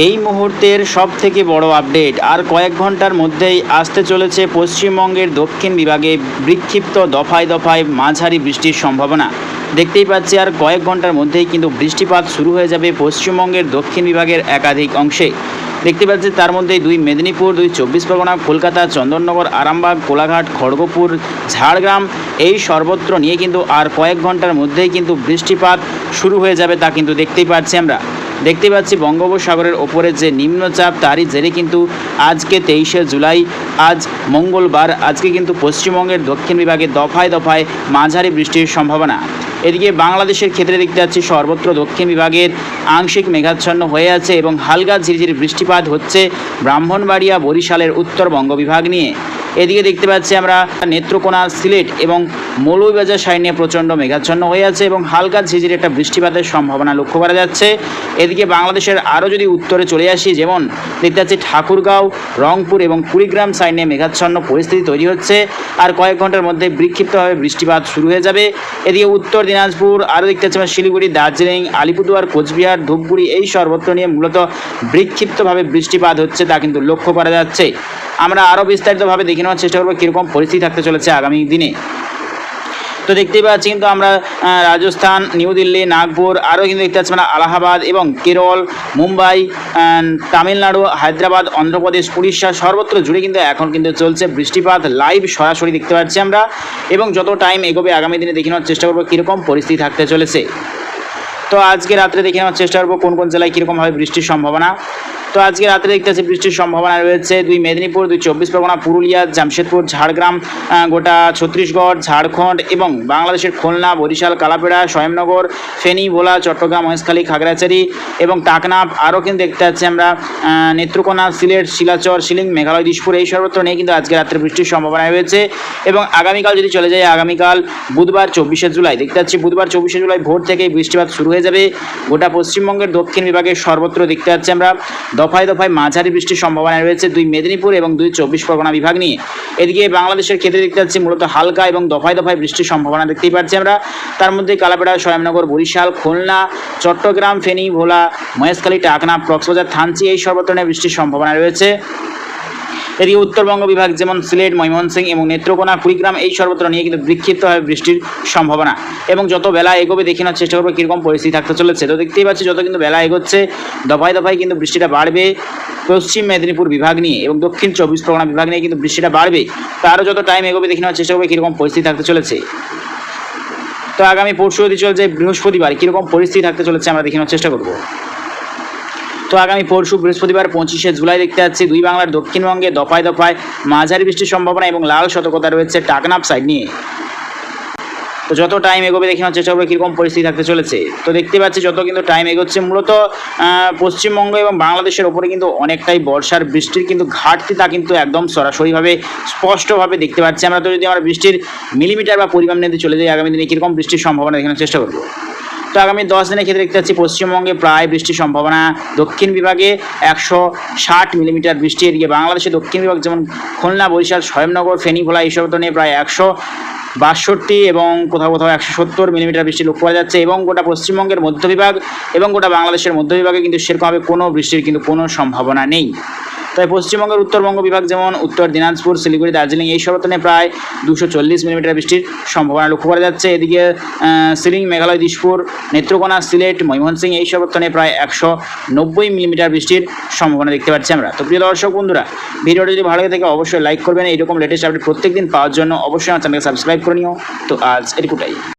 এই মুহূর্তের সব থেকে বড় আপডেট। আর কয়েক ঘণ্টার মধ্যেই আসতে চলেছে পশ্চিমবঙ্গের দক্ষিণ বিভাগে বিক্ষিপ্ত দফায় দফায় মাঝারি বৃষ্টির সম্ভাবনা। দেখতেই পাচ্ছি আর কয়েক ঘণ্টার মধ্যেই কিন্তু বৃষ্টিপাত শুরু হয়ে যাবে পশ্চিমবঙ্গের দক্ষিণ বিভাগের একাধিক অংশে। দেখতে পাচ্ছি তার মধ্যে দুই মেদিনীপুর, দুই চব্বিশ পরগনা, কলকাতা, চন্দননগর, আরামবাগ, কোলাঘাট, খড়গপুর, ঝাড়গ্রাম এই সর্বত্র নিয়ে কিন্তু আর কয়েক ঘণ্টার মধ্যেই কিন্তু বৃষ্টিপাত শুরু হয়ে যাবে তা কিন্তু দেখতেই পাচ্ছি আমরা। দেখতে পাচ্ছি বঙ্গোপসাগরের ওপরে যে নিম্নচাপ, তারই জেরে কিন্তু আজকে তেইশে জুলাই, আজ মঙ্গলবার, আজকে কিন্তু পশ্চিমবঙ্গের দক্ষিণ বিভাগে দফায় দফায় মাঝারি বৃষ্টির সম্ভাবনা। এদিকে বাংলাদেশের ক্ষেত্রে দেখতে পাচ্ছি সর্বত্র দক্ষিণ বিভাগের আংশিক মেঘাচ্ছন্ন হয়ে আছে এবং হালকা ঝিরিঝিরি বৃষ্টিপাত হচ্ছে ব্রাহ্মণবাড়িয়া, বরিশালের উত্তরবঙ্গ বিভাগ নিয়ে। এদিকে দেখতে পাচ্ছি আমরা নেত্রকোনা, সিলেট এবং মৌলভীবাজার সাইনে প্রচণ্ড মেঘাচ্ছন্ন হয়ে আছে এবং হালকা ঝিঝির একটা বৃষ্টিপাতের সম্ভাবনা লক্ষ্য করা যাচ্ছে। এদিকে বাংলাদেশের আরও যদি উত্তরে চলে আসি, যেমন দেখতে পাচ্ছি ঠাকুরগাঁও, রংপুর এবং কুড়িগ্রাম সাইনে মেঘাচ্ছন্ন পরিস্থিতি তৈরি হচ্ছে। আর কয়েক ঘণ্টার মধ্যে বিক্ষিপ্তভাবে বৃষ্টিপাত শুরু হয়ে যাবে। এদিকে উত্তর দিনাজপুর, আরও দেখতে পাচ্ছি শিলিগুড়ি, দার্জিলিং, আলিপুরদুয়ার, কোচবিহার, ধূপগুড়ি, এই সর্বত্র নিয়ে মূলত বিক্ষিপ্তভাবে বৃষ্টিপাত হচ্ছে তা কিন্তু লক্ষ্য করা যাচ্ছে। আমরা আরও বিস্তারিতভাবে দেখে নেওয়ার চেষ্টা করব, কীরকম পরিস্থিতি থাকতে চলেছে আগামী দিনে। তো দেখতেই পাচ্ছি কিন্তু আমরা রাজস্থান, নিউ দিল্লি, নাগপুর, আরও কিন্তু দেখতে পাচ্ছি আমরা আলাহাবাদ এবং কেরল, মুম্বাই তামিলনাড়ু, হায়দ্রাবাদ, অন্ধ্রপ্রদেশ, উড়িষ্যা সর্বত্র জুড়ে কিন্তু এখন কিন্তু চলছে বৃষ্টিপাত। লাইভ সরাসরি দেখতে পাচ্ছি আমরা এবং যত টাইম এগোবে আগামী দিনে দেখে নেওয়ার চেষ্টা করব কীরকম পরিস্থিতি থাকতে চলেছে। তো আজকে রাত্রে দেখে নেওয়ার চেষ্টা করব কোন কোন জেলায় কীরকমভাবে বৃষ্টির সম্ভাবনা। তো আজকে রাতে দেখতে পাচ্ছি বৃষ্টির সম্ভাবনা রয়েছে। দুই মেদিনীপুর, দুই চব্বিশ পরগনা, পুরুলিয়া, জামশেদপুর, ঝাড়গ্রাম গোটা ছত্তিশগড়, ঝাড়খণ্ড এবং বাংলাদেশের খুলনা, বরিশাল, কালাপেড়া, স্বয়ংনগর, ফেনী, ভোলা, চট্টগ্রাম, মহেশখালী, খাগড়াছড়ি এবং টাকনাফ আরও কিন্তু দেখতে পাচ্ছি আমরা নেত্রকোনা, সিলেট, শিলাচর, শিলিং, মেঘালয়, দিশপুর এই সর্বত্র নেই কিন্তু আজকে রাত্রে বৃষ্টির সম্ভাবনা রয়েছে এবং আগামীকাল যদি চলে যায়, আগামীকাল বুধবার চব্বিশে জুলাই, দেখতে পাচ্ছি বুধবার চব্বিশে জুলাই ভোর থেকেই বৃষ্টিপাত শুরু হয়ে যাবে। গোটা পশ্চিমবঙ্গের দক্ষিণ বিভাগের সর্বত্র দেখতে পাচ্ছি আমরা দফায় দফায় মাঝারি বৃষ্টির সম্ভাবনা রয়েছে দুই মেদিনীপুর এবং দুই চব্বিশ পরগনা বিভাগ নিয়ে। এদিকে বাংলাদেশের ক্ষেত্রে দেখতে পাচ্ছি মূলত হালকা এবং দফায় দফায় বৃষ্টির সম্ভাবনা দেখতেই পাচ্ছি আমরা। তার মধ্যে কালাপেড়া স্বয়ংনগর বরিশাল, খুলনা, চট্টগ্রাম, ফেনী, ভোলা, মহেশখালী, টাকনা, কক্সবাজার, থানচি এই সর্বত্র বৃষ্টির সম্ভাবনা রয়েছে। এদিকে উত্তরবঙ্গ বিভাগ যেমন সিলেট, ময়মনসিংহ এবং নেত্রকোনা, কুড়িগ্রাম এই সর্বত্র নিয়ে কিন্তু বিক্ষিপ্তভাবে বৃষ্টির সম্ভাবনা। এবং যত বেলা এগোবে দেখে নেওয়ার চেষ্টা করব কীরকম পরিস্থিতি থাকতে চলেছে। তো দেখতেই পাচ্ছি যত কিন্তু বেলা এগোচ্ছে, দফায় দফায় কিন্তু বৃষ্টিটা বাড়বে পশ্চিম মেদিনীপুর বিভাগ নিয়ে এবং দক্ষিণ চব্বিশ পরগনা বিভাগ নিয়ে কিন্তু বৃষ্টিটা বাড়বে। তো আরও যত টাইম এগোবে দেখে নেওয়ার চেষ্টা করবে কীরকম পরিস্থিতি থাকতে চলেছে। তো আগামী পরশু যদি চলছে বৃহস্পতিবার। কীরকম পরিস্থিতি থাকতে চলেছে আমরা দেখে নেওয়ার চেষ্টা করব। তো আগামী পরশু বৃহস্পতিবার পঁচিশে জুলাই দেখতে যাচ্ছি। দুই বাংলার দক্ষিণবঙ্গে দফায় দফায় মাঝারি বৃষ্টির সম্ভাবনা এবং লাল সতর্কতা রয়েছে টাকনাপ সাইড নিয়ে। তো যত টাইম এগোবে দেখে নেওয়ার চেষ্টা করবে কীরকম পরিস্থিতি থাকতে চলেছে। তো দেখতে পাচ্ছি যত কিন্তু টাইম এগোচ্ছে, মূলত পশ্চিমবঙ্গ এবং বাংলাদেশের ওপরে কিন্তু অনেকটাই বর্ষার বৃষ্টির কিন্তু ঘাটতি তা কিন্তু একদম সরাসরিভাবে স্পষ্টভাবে দেখতে পাচ্ছি। আমরা তো যদি আমরা বৃষ্টির মিলিমিটার বা পরিমাণ নিতে চলে যাই, আগামী দিনে কীরকম বৃষ্টির সম্ভাবনা দেখানোর চেষ্টা করব। তো আগামী দশ দিনের ক্ষেত্রে দেখতে পাচ্ছি পশ্চিমবঙ্গে প্রায় বৃষ্টির সম্ভাবনা। দক্ষিণ বিভাগে একশো ষাট মিলিমিটার বৃষ্টি এদিকে বাংলাদেশে দক্ষিণ বিভাগ যেমন খুলনা, বরিশাল, স্বয়ংনগর ফেনী ভোলা এইসব তো নিয়ে প্রায় একশো বাষট্টি এবং কোথাও কোথাও একশো সত্তর মিলিমিটার বৃষ্টি লক্ষ্য করা যাচ্ছে এবং গোটা পশ্চিমবঙ্গের মধ্য বিভাগ এবং গোটা বাংলাদেশের মধ্য বিভাগে কিন্তু সেরকমভাবে কোনো বৃষ্টির কিন্তু কোনো সম্ভাবনা নেই। তাই পশ্চিমবঙ্গের উত্তরবঙ্গ বিভাগ যেমন উত্তর, দিনাজপুর, শিলিগুড়ি, দার্জিলিং, এই সর্বত্রে প্রায় দুশো চল্লিশ মিলিমিটার বৃষ্টির সম্ভাবনা লক্ষ্য করা যাচ্ছে। এদিকে সিলিং, মেঘালয়, দিশপুর, নেত্রকোনা, সিলেট, ময়মনসিংহ এই সর্বত্রে প্রায় একশো নব্বই মিলিমিটার বৃষ্টির সম্ভাবনা দেখতে পাচ্ছি আমরা। তো প্রিয় দর্শক, বন্ধুরা, ভিডিওটা যদি ভালো লাগে থাকে অবশ্যই লাইক করবেন। এইরকম লেটেস্ট আপডেট প্রত্যেক দিন পাওয়ার জন্য অবশ্যই আমার চ্যানেলকে সাবস্ক্রাইব করে নিও। তো আজ এটুকুটাই।